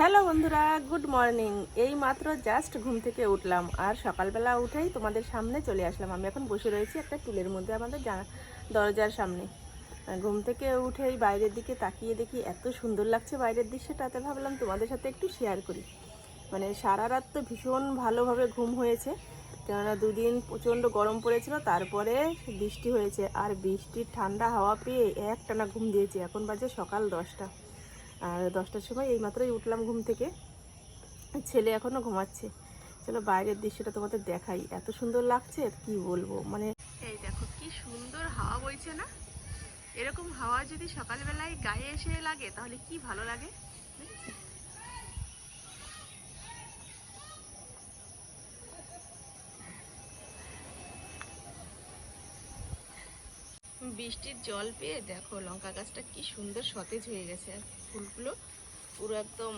Hello বন্ধুরা, good morning. এই মাত্র জাস্ট ঘুম থেকে উঠলাম আর সকালবেলা উঠেই তোমাদের সামনে চলে আসলাম। আমি এখন বসে রয়েছি একটা টুলের মধ্যে আমাদের দরজার সামনে। ঘুম থেকে উঠেই বাইরের দিকে তাকিয়ে দেখি এত সুন্দর লাগছে বাইরের দৃশ্যটাতে। ভাবলাম তোমাদের সাথে একটু শেয়ার করি। মানে সারা রাত তো ভীষণ ভালোভাবে ঘুম হয়েছে। কেননা দুদিন প্রচণ্ড গরম পড়েছিল, তারপরে বৃষ্টি হয়েছে। আর বৃষ্টির ঠান্ডা হাওয়া পেয়ে একটানা ঘুম দিয়েছে। এখন বাজে সকাল দশটা। আর দশটার সময় এই মাত্রই উঠলাম ঘুম থেকে। ছেলে এখনও ঘুমাচ্ছে। চলো বাইরের দৃশ্যটা তোমাদের দেখাই। এত সুন্দর লাগছে, কি বলব? মানে এই দেখো, কি সুন্দর হাওয়া বইছে না? এরকম হাওয়া যদি সকালবেলায় গায়ে এসে লাগে, তাহলে কি ভালো লাগে? বৃষ্টির জল পেয়ে দেখো লঙ্কা গাছটা কি সুন্দর সতেজ হয়ে গেছে। আর ফুলগুলো পুরো একদম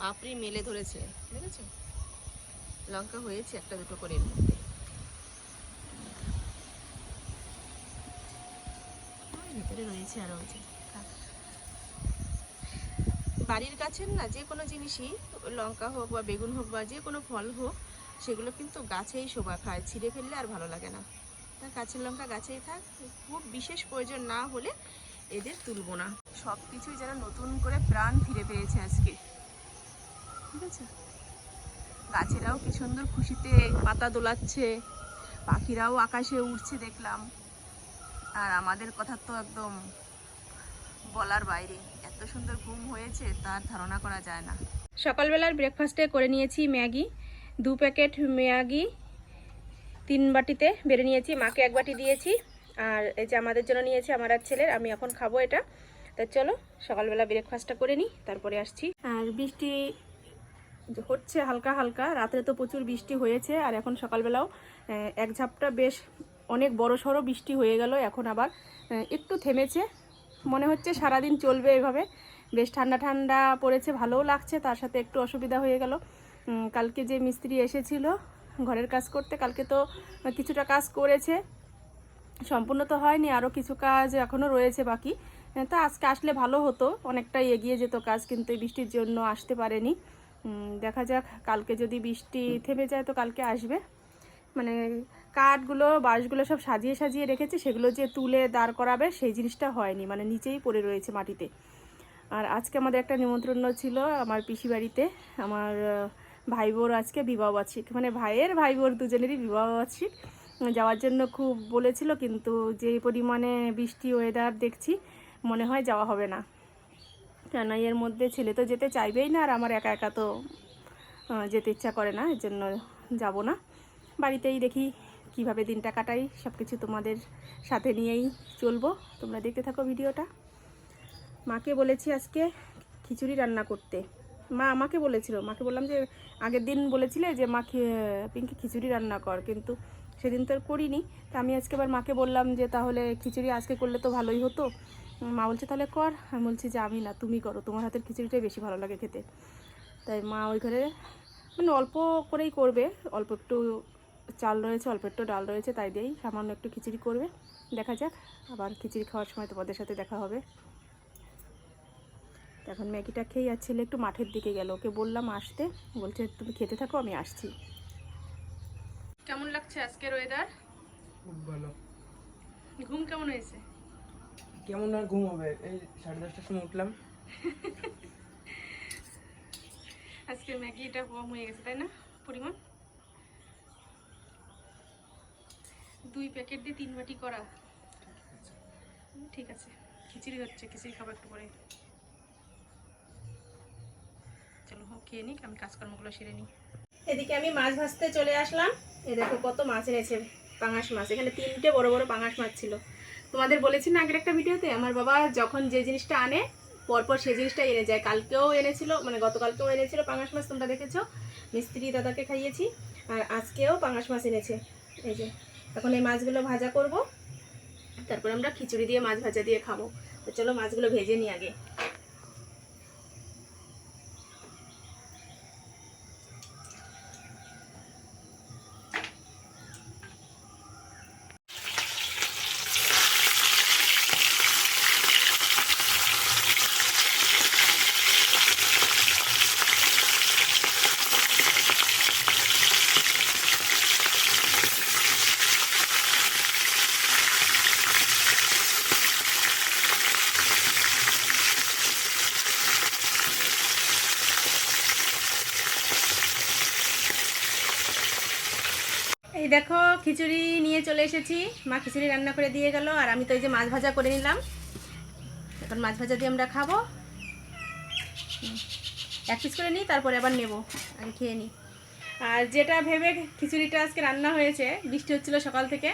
পাপড়ি মেলে ধরেছে, দেখেছ? লঙ্কা হয়েছে একটা দুটো করে ভেতরে রয়েছে আরও বাড়ির গাছের না যে কোনো জিনিসই, লঙ্কা হোক বা বেগুন হোক বা যে কোনো ফল হোক, সেগুলো কিন্তু গাছেই শোভা খায় ছিঁড়ে ফেললে আর ভালো লাগে না। তা গাছের লঙ্কা গাছেই থাক, খুব বিশেষ প্রয়োজন না হলে এদের তুলব না। সব কিছুই যেন নতুন করে প্রাণ ফিরে পেয়েছে আজকে। ঠিক আছে? গাছেরাও কি সুন্দর খুশিতে পাতা দোলাচ্ছে, পাখিরাও আকাশে উঠছে দেখলাম। আর আমাদের কথা তো একদম বলার বাইরে। এত সুন্দর ঘুম হয়েছে তার ধারণা করা যায় না। সকালবেলার ব্রেকফাস্টে করে নিয়েছি ম্যাগি, দু প্যাকেট ম্যাগি তিন বাটিতে বেড়ে নিয়েছি, মাকে এক বাটি দিয়েছি, আর এই যে আমাদের জন্য নিয়েছি আমার আর ছেলের, আমি এখন খাব এটা। তা চলো, সকালবেলা ব্রেকফাস্টটা করে নিই, তারপরে আসছি। আর বৃষ্টি হচ্ছে হালকা হালকা, রাত্রে তো প্রচুর বৃষ্টি হয়েছে, আর এখন সকালবেলাও এক ঝাপটা বেশ অনেক বড় সড়ো বৃষ্টি হয়ে গেল, এখন আবার একটু থেমেছে। মনে হচ্ছে সারাদিন চলবে এভাবে। বেশ ঠান্ডা ঠান্ডা পড়েছে, ভালোও লাগছে, তার সাথে একটু অসুবিধা হয়ে গেল। কালকে যে মিস্ত্রি এসেছিল ঘরের কাজ করতে। কালকে তো কিছুটা কাজ করেছে। সম্পূর্ণ তো হয়নি আরও কিছু কাজ এখনও রয়েছে বাকি। তা আজকে আসলে ভালো হতো, অনেকটাই এগিয়ে যেত কাজ, কিন্তু এই বৃষ্টির জন্য আসতে পারেনি। দেখা যাক, কালকে যদি বৃষ্টি থেমে যায় তো কালকে আসবে। মানে কাঠগুলো, বাঁশগুলো সব সাজিয়ে সাজিয়ে রেখেছে, সেগুলো যে তুলে দাঁড় করাবে, সেই জিনিসটা হয়নি মানে নিচেই পড়ে রয়েছে মাটিতে। আর আজকে আমাদের একটা নিমন্ত্রণ ছিল আমার পিসি বাড়িতে আমার ভাই বোর আজকে বিবাহ বার্ষিক। মানে ভাইয়ের ভাই বোর দুজনেরই বিবাহ বার্ষিক। যাওয়ার জন্য খুব বলেছিল, কিন্তু যে পরিমাণে বৃষ্টি ওয়েদার দেখছি, মনে হয় যাওয়া হবে না। কেন এর মধ্যে ছেলে তো যেতে চাইবেই না, আর আমার একা একা তো যেতে ইচ্ছা করে না এর জন্য যাব না। বাড়িতেই দেখি কীভাবে দিনটা কাটাই সব কিছু তোমাদের সাথে নিয়েই চলবো। তোমরা দেখতে থাকো ভিডিওটা। মাকে বলেছি আজকে খিচুড়ি রান্না করতে। মা আমাকে বলেছিল, মাকে বললাম যে আগের দিন বলেছিলে যে মা পিঙ্কি খিচুড়ি রান্না কর, কিন্তু সেদিন তো আর করিনি। তা আমি আজকে আবার মাকে বললাম যে তাহলে খিচুড়ি আজকে করলে তো ভালোই হতো। মা বলছে, তাহলে কর। আমি বলছি যে আমি না, তুমি করো, তোমার হাতের খিচুড়িটাই বেশি ভালো লাগে খেতে। তাই মা ওই ঘরে মানে অল্প করেই করবে, অল্প একটু চাল রয়েছে, অল্প একটু ডাল রয়েছে, তাই দিয়েই সামান্য একটু খিচুড়ি করবে। দেখা যাক, আবার খিচুড়ি খাওয়ার সময় তোমাদের সাথে দেখা হবে। এখন ম্যাগিটা খেয়ে আর ছেলে একটু মাঠের দিকে গেল। ওকে বললাম আসতে। বলছে তুমি খেতে থাকো আমি আসছি। কেমন লাগছে আজকের ওয়েদার খুব ভালো। ঘুম কেমন হয়েছে? কেমন আর ঘুম হবে? এই সাড়ে দশটার সময় উঠলাম। আজকে ম্যাগিটা কম হয়ে গেছে তাই না পরিমাণ দুই প্যাকেট দিয়ে তিন বাটি করা। ঠিক আছে। খিচুড়ি হচ্ছে খিচুড়ি খাব একটু পরে চলো হোক খেয়ে নিক, আমি কাজকর্মগুলো সেরে নিই। এদিকে আমি মাছ ভাজতে চলে আসলাম। এ দেখো কত মাছ এনেছে, পাঙাশ মাছ। এখানে তিনটে বড় বড় পাঙাশ মাছ ছিল। তোমাদের বলেছি না আগের একটা ভিডিওতে, আমার বাবা যখন যে জিনিসটা আনে, পরপর সেই জিনিসটা এনে যায়। কালকেও এনেছিল মানে গতকালকেও এনেছিল পাঙাশ মাছ, তোমরা দেখেছ। মিস্ত্রি দাদাকে খাইয়েছি, আর আজকেও পাঙাশ মাছ এনেছে। এই যে, এখন এই মাছগুলো ভাজা করব। তারপর আমরা খিচুড়ি দিয়ে মাছ ভাজা দিয়ে খাব। তো চলো মাছগুলো ভেজে নিই আগে। এই দেখো খিচুড়ি নিয়ে চলে এসেছি। মা খিচুড়ি রান্না করে দিয়ে গেল আর আমি তো এই যে মাছ ভাজা করে নিলাম। এখন মাছ ভাজা দিয়ে আমরা খাব। এক পিস করে নিই তারপরে আবার নেব আগে খেয়ে নিই। আর যেটা ভেবে খিচুড়িটা আজকে রান্না হয়েছে বৃষ্টি হচ্ছিল সকাল থেকে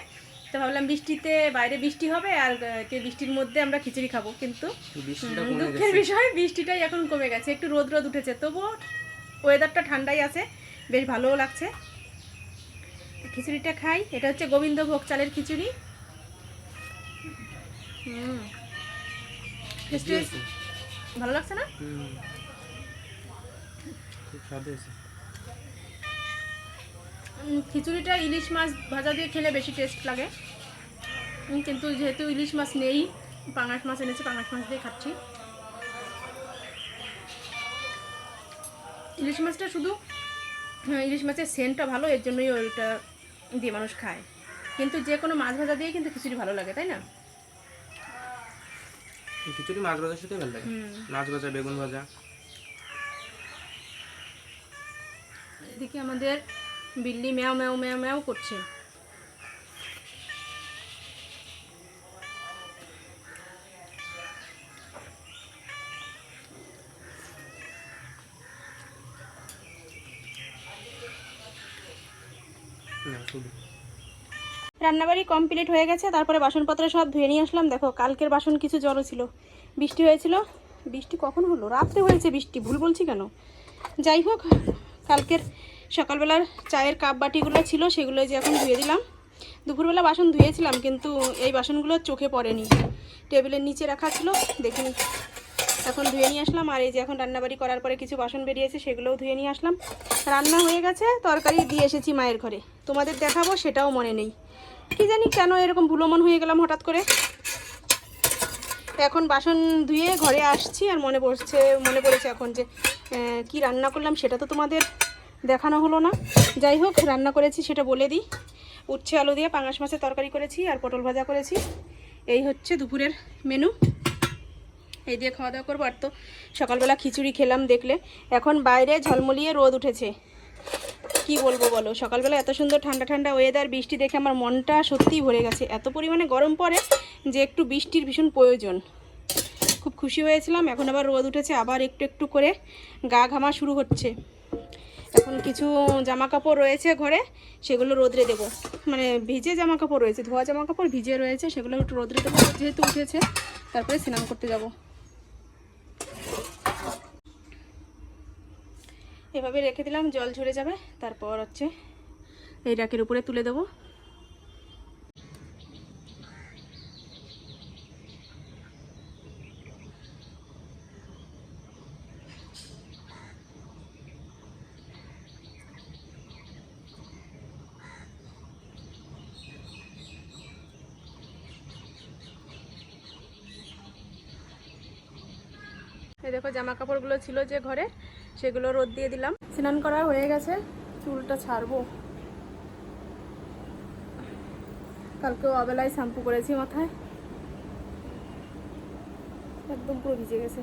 তো ভাবলাম বৃষ্টিতে বাইরে বৃষ্টি হবে আর কে বৃষ্টির মধ্যে আমরা খিচুড়ি খাব কিন্তু দুঃখের বিষয় বৃষ্টিটাই এখন কমে গেছে একটু রোদ রোদ উঠেছে তবুও ওয়েদারটা ঠান্ডাই আছে বেশ ভালোও লাগছে। খিচুড়িটা খাই। এটা হচ্ছে গোবিন্দভোগ চালের খিচুড়ি। হুম। ভালো লাগছে না? খিচুড়িটা ইলিশ মাছ ভাজা দিয়ে খেলে বেশি টেস্ট লাগে। কিন্তু যেহেতু ইলিশ মাছ নেই পাঙাশ মাছ এনেছে পাঙাশ মাছ দিয়ে খাচ্ছি। ইলিশ মাছটা শুধু হ্যাঁ, ইলিশ মাছের সেন্টটা ভালো এর জন্যই ওইটা দিয়ে মানুষ খায়। কিন্তু যে কোনো মাছ ভাজা দিয়ে কিন্তু খিচুড়ি ভালো লাগে তাই না? খিচুড়ি মাছ ভাজার সাথে ভালো লাগে। মাছ ভাজা বেগুন ভাজা। এদিকে আমাদের বিল্লি ম্যাও ম্যাও ম্যাও ম্যাও করছে। রান্নাবাড়ি কমপ্লিট হয়ে গেছে, তারপরে বাসনপত্র সব ধুয়ে নিয়ে আসলাম। দেখো, কালকের বাসন কিছু জড়ো ছিল। বৃষ্টি হয়েছিল। বৃষ্টি কখন হলো? রাত্রে হয়েছে বৃষ্টি, ভুল বলছি কেন? যাই হোক, কালকের সকালবেলার চায়ের কাপ বাটিগুলো ছিল, সেগুলো যে এখন ধুয়ে দিলাম। দুপুরবেলা বাসন ধুয়েছিলাম, কিন্তু এই বাসনগুলো চোখে পড়েনি। টেবিলের নিচে রাখা ছিল দেখিনি এখন ধুয়ে নিয়ে আসলাম, আর এই যে এখন রান্নাবাড়ি করার পরে কিছু বাসন বেরিয়েছে, সেগুলোও ধুয়ে নিয়ে আসলাম। রান্না হয়ে গেছে, তরকারি দিয়ে এসেছি মায়ের ঘরে। তোমাদের দেখাবো, সেটাও মনে নেই। কি জানি কেন এরকম ভুলমন হয়ে গেলাম হঠাৎ করে। এখন বাসন ধুয়ে ঘরে আসছি আর মনে পড়ছে, মনে পড়েছে এখন যে কি রান্না করলাম সেটা তো তোমাদের দেখানো হলো না। যাই হোক, রান্না করেছি সেটা বলে দিই। উচ্ছে আলু দিয়ে পাঙাশ মাছের তরকারি করেছি আর পটল ভাজা করেছি। এই হচ্ছে দুপুরের মেনু। এই দিয়ে খাওয়া দাওয়া করব। আর তো সকালবেলা খিচুড়ি খেলাম দেখলে। এখন বাইরে ঝলমলিয়ে রোদ উঠেছে। কি বলব বলো? সকালবেলা এত সুন্দর ঠান্ডা ঠান্ডা ওয়েদার বৃষ্টি দেখে আমার মনটা সত্যিই ভরে গেছে। এত পরিমাণে গরম পড়ে যে একটু বৃষ্টির ভীষণ প্রয়োজন। খুব খুশি হয়েছিলাম, এখন আবার রোদ উঠেছে, আবার একটু একটু করে গা ঘামা শুরু হচ্ছে। এখন কিছু জামা কাপড় রয়েছে ঘরে, সেগুলো রোদরে দেবো। মানে ভিজে জামা কাপড় রয়েছে, ধোয়া জামা কাপড় ভিজে রয়েছে, সেগুলো একটু রোদরে দেবো যেহেতু উঠেছে, তারপরে স্নান করতে যাব। এভাবে রেখে দিলাম, জল ঝরে যাবে। তারপর হচ্ছে এই রাকের উপরে তুলে দেবো। এই দেখো জামা কাপড়গুলো ছিল যে ঘরে। সেগুলো রোদ দিয়ে দিলাম। স্নান করা হয়ে গেছে, চুলটা ছাড়বো। কালকেও অবেলায় শ্যাম্পু করেছি মাথায়। একদম পুরো ভিজে গেছে।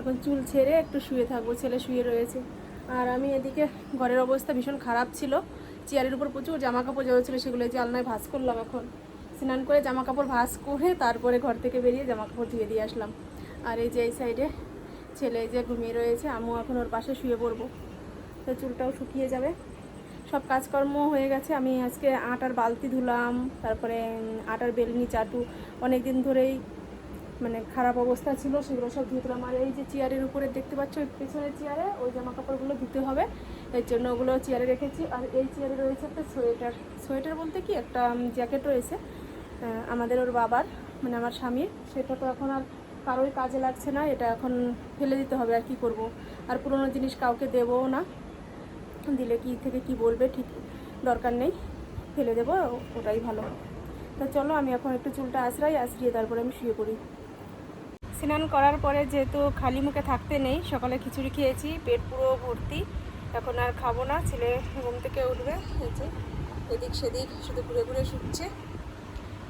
এখন চুল ছেড়ে একটু শুয়ে থাকব, ছেলে শুয়ে রয়েছে। আর আমি এদিকে, ঘরের অবস্থা ভীষণ খারাপ ছিল। চেয়ারের উপর প্রচুর জামা কাপড় জড়ো ছিল, সেগুলো এই যে আলনায় ভাঁজ করলাম এখন। স্নান করে জামা কাপড় ভাঁজ করে তারপরে ঘর থেকে বেরিয়ে জামা কাপড় ধুয়ে দিয়ে আসলাম। আর এই যে এই সাইডে ছেলে যে ঘুমিয়ে রয়েছে আমিও এখন ওর পাশে শুয়ে পড়ব। তো চুলটাও শুকিয়ে যাবে। সব কাজকর্ম হয়ে গেছে। আমি আজকে আটার বালতি ধুলাম, তারপরে আটার বেলনি, চাটু অনেক দিন ধরেই মানে খারাপ অবস্থা ছিল, সেগুলো সব ধুয়ে দিলাম আর এই যে চেয়ারের উপরে দেখতে পাচ্ছ ওই পেছনের চেয়ারে ওই জামা কাপড়গুলো ধুতে হবে। এর জন্য ওগুলো চেয়ারে রেখেছি। আর এই চেয়ারে রয়েছে একটা সোয়েটার। সোয়েটার বলতে কি, একটা জ্যাকেট রয়েছে আমাদের ওর বাবার মানে আমার স্বামীর। সেটা তো এখন আর কারোই কাজে লাগছে না, এটা এখন ফেলে দিতে হবে আর কি করব। আর পুরোনো জিনিস কাউকে দেবও না, দিলে কি থেকে কি বলবে ঠিক দরকার নেই, ফেলে দেবো, ওটাই ভালো। তা চলো, আমি এখন একটু চুলটা আশ্রাই, আশ্রিয়ে তারপরে আমি শুয়ে পড়ি। স্নান করার পরে যেহেতু খালি মুখে থাকতে নেই, সকালে খিচুড়ি খেয়েছি, পেট পুরো ভর্তি, এখন আর খাব না, ছেলে ঘুম থেকে উঠবে এদিক সেদিক, শুধু ঘুরে ঘুরে শুচ্ছে।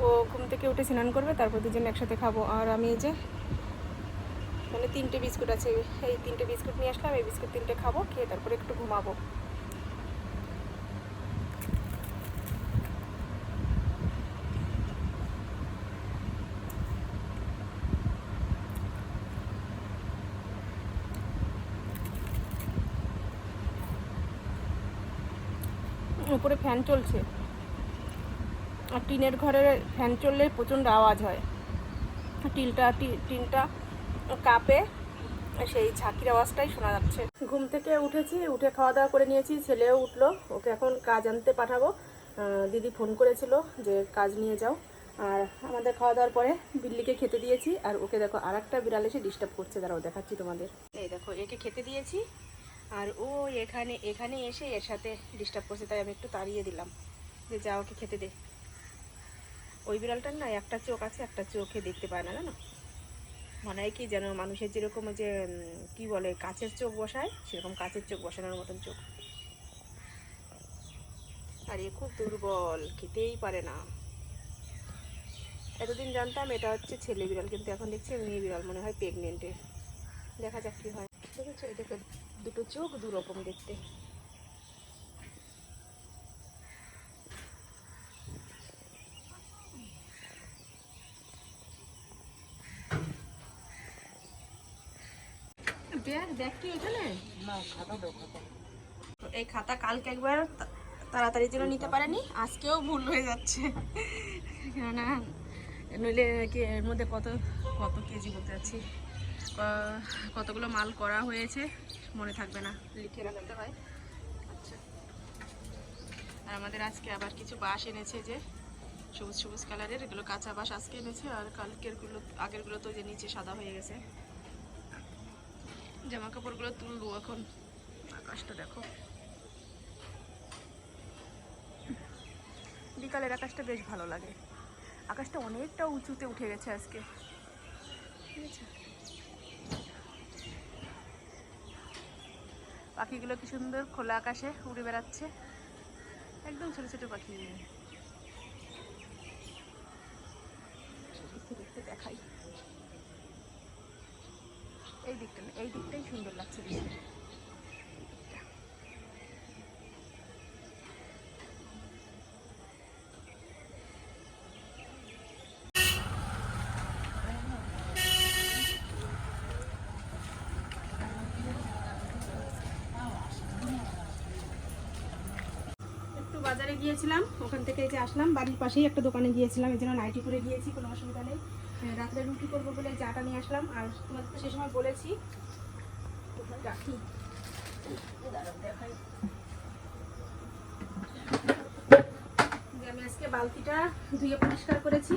ও ঘুম থেকে উঠে স্নান করবে, তারপর দুজন একসাথে খাব। আর আমি এই যে মানে তিনটে বিস্কুট আছে, এই তিনটে বিস্কুট নিয়ে আসলাম, এই বিস্কুট তিনটে খাব, খেয়ে তারপরে একটু ঘুমাবো। উপরে ফ্যান চলছে। টিনের ঘরের ফ্যান চললে প্রচণ্ড আওয়াজ হয়। টিলটা টিনটা কাপে, সেই ঝাঁকির আওয়াজটাই শোনা যাচ্ছে। ঘুম থেকে উঠেছি, উঠে খাওয়া দাওয়া করে নিয়েছি, ছেলেও উঠল, ওকে এখন কাজ আনতে পাঠাবো। দিদি ফোন করেছিল যে কাজ নিয়ে যাও। আর আমাদের খাওয়া দাওয়ার পরে বিল্লিকে খেতে দিয়েছি, আর ওকে দেখো আর একটা বিড়াল এসে ডিস্টার্ব করছে। দাঁড়াও, দেখাচ্ছি তোমাদের। এই দেখো, একে খেতে দিয়েছি, আর ও এখানে এখানে এসে এর সাথে ডিস্টার্ব করছে, তাই আমি একটু তাড়িয়ে দিলাম। যে যা, ওকে খেতে দে। ওই বিড়ালটার না একটা চোখ আছে, একটা চোখে দেখতে পায় না, জানো? মনে হয় কি যেন মানুষের যেরকম যে কি বলে, কাচের চোখ বসায়, সেরকম কাচের চোখ বসানোর মতন চোখ। আর এ খুব দুর্বল, খেতেই পারে না। এতদিন জানতাম এটা হচ্ছে ছেলে বিড়াল, কিন্তু এখন দেখছি মেয়ে বিড়াল, মনে হয় প্রেগনেন্টে দেখা যাক কি হয়। দেখো দুটো চোখ দু রকম দেখতে। দেখ কি এখানে না এই খাতা কালকে একবার তাড়াতাড়ি জন্য নিতে পারেনি, আজকেও ভুল হয়ে যাচ্ছে। কেননা নইলে কি এর মধ্যে কত কত কেজি বলতে যাচ্ছি কতগুলো মাল করা হয়েছে, মনে থাকবে না। লিখে রাখতে হয়। আচ্ছা। আর আমাদের আজকে আবার কিছু বাঁশ এনেছে যে, সবুজ সবুজ কালারের। এগুলো কাঁচা বাঁশ আজকে এনেছে, আর কালকেরগুলো আগেরগুলো তো যে নিচে সাদা হয়ে গেছে। জামা কাপড়গুলো তুলবো এখন। আকাশটা দেখো। বিকালের আকাশটা বেশ ভালো লাগে। আকাশটা অনেকটা উঁচুতে উঠে গেছে আজকে। ঠিক আছে? পাখিগুলো কি সুন্দর খোলা আকাশে উড়ে বেড়াচ্ছে। একদম ছোট ছোট পাখি। দেখতে দেখতে দেখাই। এই দিকটা এই দিকটাই সুন্দর লাগছে বাজারে গিয়েছিলাম, ওখান থেকে আসলাম, বাড়ির পাশেই একটা দোকানে গিয়েছিলাম, এই জন্য নাইটি করে গিয়েছি, কোনো অসুবিধা নেই। রাত্রে রুটি করব বলে চাটা নিয়ে আসলাম। আর তোমাদের তো সে সময় বলেছি। রাখি। দেখাই। আমি আজকে বালতিটা ধুয়ে পরিষ্কার করেছি।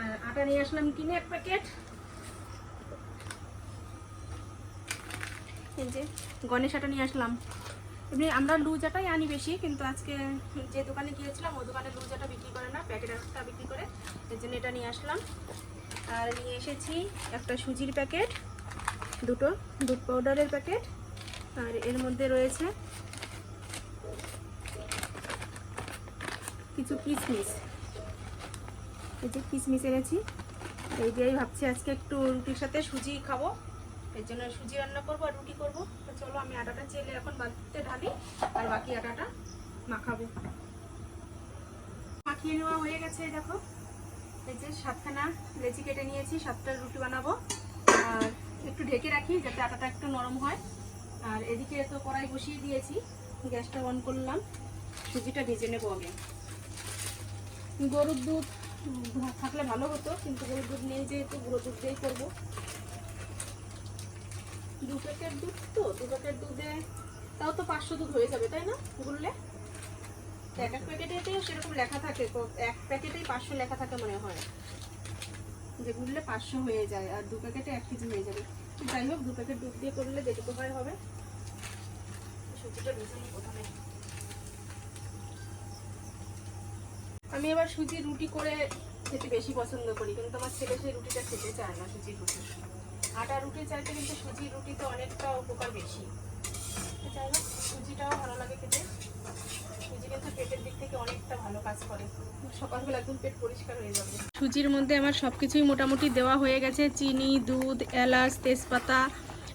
আর আটা নিয়ে আসলাম কিনে এক প্যাকেট। যে গণেশ আটা নিয়ে আসলাম। এমনি আমরা লুজ আটাই আনি বেশি, কিন্তু আজকে যে দোকানে গিয়েছিলাম ওই দোকানে লুজ আটা বিক্রি করে না, প্যাকেট আটা বিক্রি করে। এর জন্য এটা নিয়ে আসলাম। আর নিয়ে এসেছি একটা সুজির প্যাকেট, দুটো দুধ পাউডারের প্যাকেট, আর এর মধ্যে রয়েছে কিছু কিশমিশ এই যে কিশমিশ এনেছি, এই দিয়েই ভাবছি আজকে একটু রুটির সাথে সুজি খাব। এর জন্য সুজি রান্না করব আর রুটি করব। তো চলো আমি আটাটা চেলে এখন বালতিতে ঢালি, আর বাকি আটাটা মাখাবো। মাখিয়ে নেওয়া হয়ে গেছে, দেখো। এই যে সাতখানা লেচি কেটে নিয়েছি, সাতটা রুটি বানাবো। আর একটু ঢেকে রাখি যাতে আটাটা একটু নরম হয়। আর এদিকে তো কড়াই বসিয়ে দিয়েছি, গ্যাসটা অন করলাম। সুজিটা ভেজে নেব আগে। গরুর দুধ থাকলে ভালো হতো, কিন্তু গরুর দুধ নেই যেহেতু গরুর দুধ দিয়েই করব। দু প্যাকেট দুধ তো, দু প্যাকেট দুধে তাও তো পাঁচশো দুধ হয়ে যাবে, তাই না? গুললে এক এক প্যাকেটেতেও সেরকম লেখা থাকে এক প্যাকেটেই পাঁচশো লেখা থাকে মনে হয়। যে গুললে পাঁচশো হয়ে যায়, আর দু প্যাকেটে এক কেজি হয়ে যাবে। যাই হোক, দু প্যাকেট দুধ দিয়ে করলে যেটুকু হয় হবে। আমি এবার সুজি রুটি করে খেতে বেশি পছন্দ করি, কিন্তু আমার ছেলে সেই রুটিটা খেতে চায় না, সুজির রুটি। আটা রুটি চাইতে কিন্তু সুজির রুটিতে অনেকটা উপকার বেশি। যাই হোক, সুজিটাও ভালো লাগে খেতে। দিক থেকে অনেকটা ভালো কাজ করে। সকালবেলা পরিষ্কার হয়ে যাবে। সুজির মধ্যে আমার সব কিছুই মোটামুটি দেওয়া হয়ে গেছে। চিনি, দুধ, এলাচ, তেজপাতা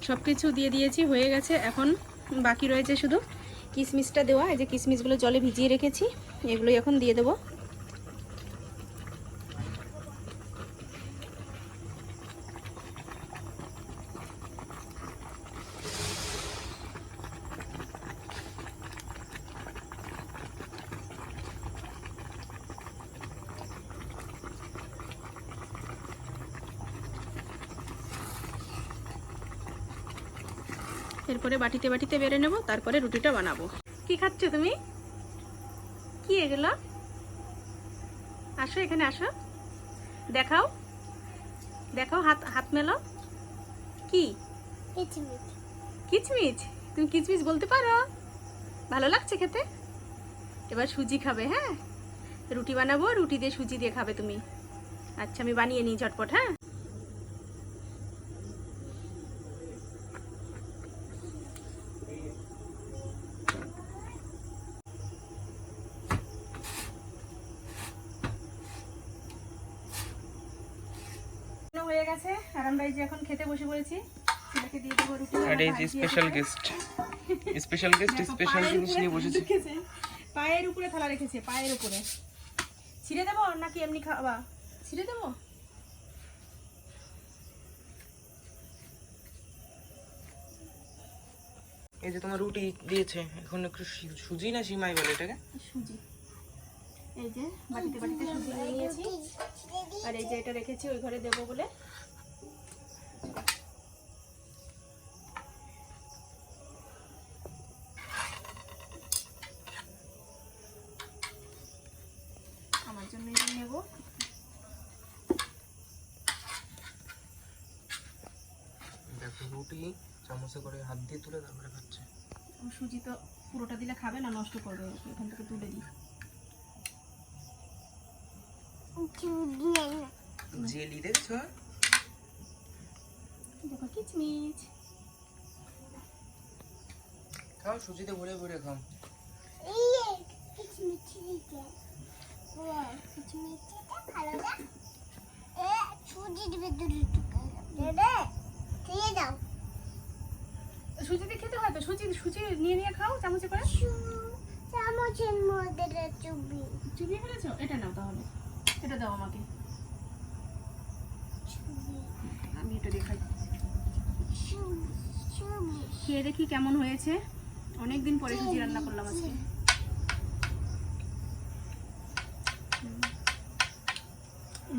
সব কিছু দিয়ে দিয়েছি, হয়ে গেছে। এখন বাকি রয়েছে শুধু কিশমিশটা দেওয়া। এই যে কিশমিশগুলো জলে ভিজিয়ে রেখেছি, এগুলোই এখন দিয়ে দেবো। এরপরে বাটিতে বাটিতে বেড়ে নেব তারপরে রুটিটা বানাবো। কি খাচ্ছ তুমি? কি এগুলো? আসো এখানে আসো। দেখাও। দেখাও হাত হাত মেলো। কি? কিচমিচ। তুমি কিচমিচ বলতে পারো। ভালো লাগছে খেতে? এবার সুজি খাবে হ্যাঁ? রুটি বানাবো রুটি দিয়ে সুজি দিয়ে খাবে তুমি। আচ্ছা আমি বানিয়ে নিই ঝটপট হ্যাঁ হয়ে গেছে আর আমরা এই যে এখন খেতে বসে পড়েছি ছেলেকে দিয়ে এই যে special guest special guest special জিনিস নিয়ে বসেছে। পায়ের উপরে থালা রেখেছে পায়ের উপরে। ছিঁড়ে দেবো নাকি এমনি খাওয়া? ছিঁড়ে দেবো? এই যে তোমার রুটি দিয়েছে এখন একটু সুজি না সিমাই বলে এটাকে? সুজি। এই যে বাটিতে বাটিতে সুজি নিয়েছি। আর এই যে এটা রেখেছি ওই ঘরে দেবো বলে আমার জন্য এটা নেব দেখো রুটি চামচে করে হাত দিয়ে তুলে তারপরে খাচ্ছে। সুজি তো পুরোটা দিলে খাবে না নষ্ট করবে এখান থেকে তুলে দিই। জেলি দেখছ? দেখো কিচমিচ। খাও সুজিতে ভরে ভরে খাও। সুজি দিয়ে খেতে হয় তো? সুজি সুজি নিয়ে নিয়ে খাও চামচে করে। চামচের মধ্যে চুবি চুবিয়ে ফেলেছো? এটা নাও তাহলে। এটা দাও আমাকে। আমি এটা দেখাই। খেয়ে দেখি কেমন হয়েছে। অনেক দিন পরে সুজি রান্না করলাম আজকে।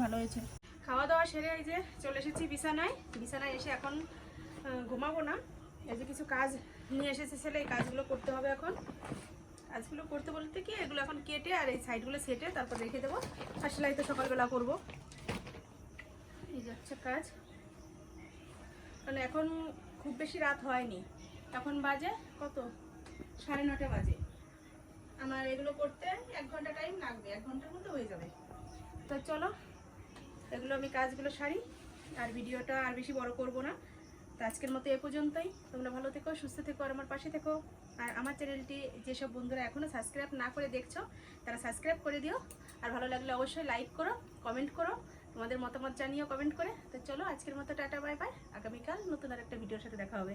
ভালো হয়েছে। খাওয়া দাওয়া সেরে এই যে চলে এসেছি বিছানায়। বিছানায় এসে এখন ঘুমাবো না। এই যে কিছু কাজ নিয়ে এসেছে ছেলে, এই কাজগুলো করতে হবে এখন। কাজগুলো করতে বলতে কি, এগুলো এখন কেটে আর এই সাইডগুলো সেটে তারপর রেখে দেবো। আর সেলাই তো সকালবেলা করব। এই যে হচ্ছে কাজ। কারণ এখন খুব বেশি রাত হয়নি। এখন বাজে কত? সাড়ে নটা বাজে। আমার এগুলো করতে এক ঘণ্টা টাইম লাগবে। এক ঘণ্টার মধ্যে হয়ে যাবে। তো চলো এগুলো আমি কাজগুলো সারি, আর ভিডিওটা আর বেশি বড় করব না। তো আজকের মতো এ পর্যন্তই। তোমরা ভালো থেকো, সুস্থ থেকো, আর আমার পাশে থেকো। আর আমার চ্যানেলটি যেসব বন্ধুরা এখনও সাবস্ক্রাইব না করে দেখছ, তারা সাবস্ক্রাইব করে দিও। আর ভালো লাগলে অবশ্যই লাইক করো, কমেন্ট করো, তোমাদের মতামত জানিও কমেন্ট করে। তো চলো আজকের মতো টাটা, বাই বাই। আগামীকাল নতুন আর একটা ভিডিওর সাথে দেখা হবে।